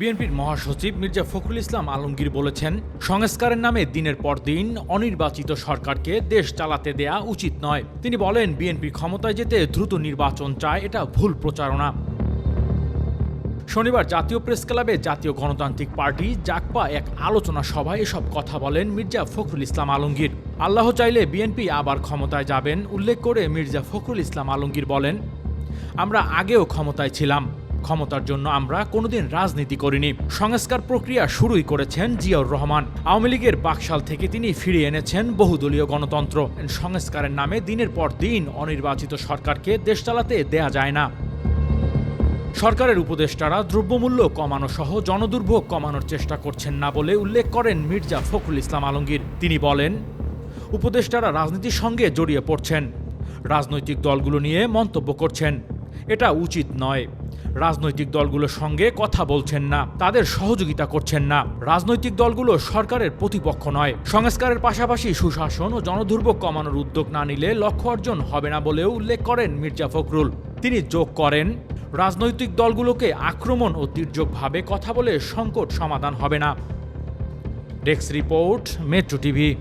বিএনপির মহাসচিব মির্জা ফখরুল ইসলাম আলমগীর বলেছেন, সংস্কারের নামে দিনের পর দিন অনির্বাচিত সরকারকে দেশ চালাতে দেয়া উচিত নয়। তিনি বলেন, বিএনপি ক্ষমতায় যেতে দ্রুত নির্বাচন চায়, এটা ভুল প্রচারণা। শনিবার জাতীয় প্রেস ক্লাবে জাতীয় গণতান্ত্রিক পার্টি জাকপা এক আলোচনা সভায় এসব কথা বলেন মির্জা ফখরুল ইসলাম আলমগীর। আল্লাহ চাইলে বিএনপি আবার ক্ষমতায় যাবেন, উল্লেখ করে মির্জা ফখরুল ইসলাম আলমগীর বলেন, আমরা আগেও ক্ষমতায় ছিলাম। ক্ষমতার জন্য আমরা কোনোদিন রাজনীতি করিনি। সংস্কার প্রক্রিয়া শুরুই করেছেন জিয়াউর রহমান। আওয়ামী লীগের বাকশাল থেকে তিনি ফিরিয়ে এনেছেন বহুদলীয় গণতন্ত্র। সংস্কারের নামে দিনের পর দিন অনির্বাচিত সরকারকে দেশ চালাতে দেয়া যায় না। সরকারের উপদেষ্টারা দ্রব্যমূল্য কমানো সহ জনদুর্ভোগ কমানোর চেষ্টা করছেন না বলে উল্লেখ করেন মির্জা ফখরুল ইসলাম আলমগীর। তিনি বলেন, উপদেষ্টারা রাজনীতির সঙ্গে জড়িয়ে পড়ছেন। রাজনৈতিক দলগুলো নিয়ে মন্তব্য করছেন। এটা উচিত নয়। রাজনৈতিক দলগুলোর সঙ্গে কথা বলছেন না, তাদের সহযোগিতা করছেন না। রাজনৈতিক দলগুলো সরকারের প্রতিপক্ষ নয়। সংস্কারের পাশাপাশি সুশাসন ও জনদুর্ভোগ কমানোর উদ্যোগ না নিলে লক্ষ্য অর্জন হবে না বলেও উল্লেখ করেন মির্জা ফখরুল। তিনি যোগ করেন, রাজনৈতিক দলগুলোকে আক্রমণ ও তির্যকভাবে কথা বলে সংকট সমাধান হবে না। Desk report, metro TV.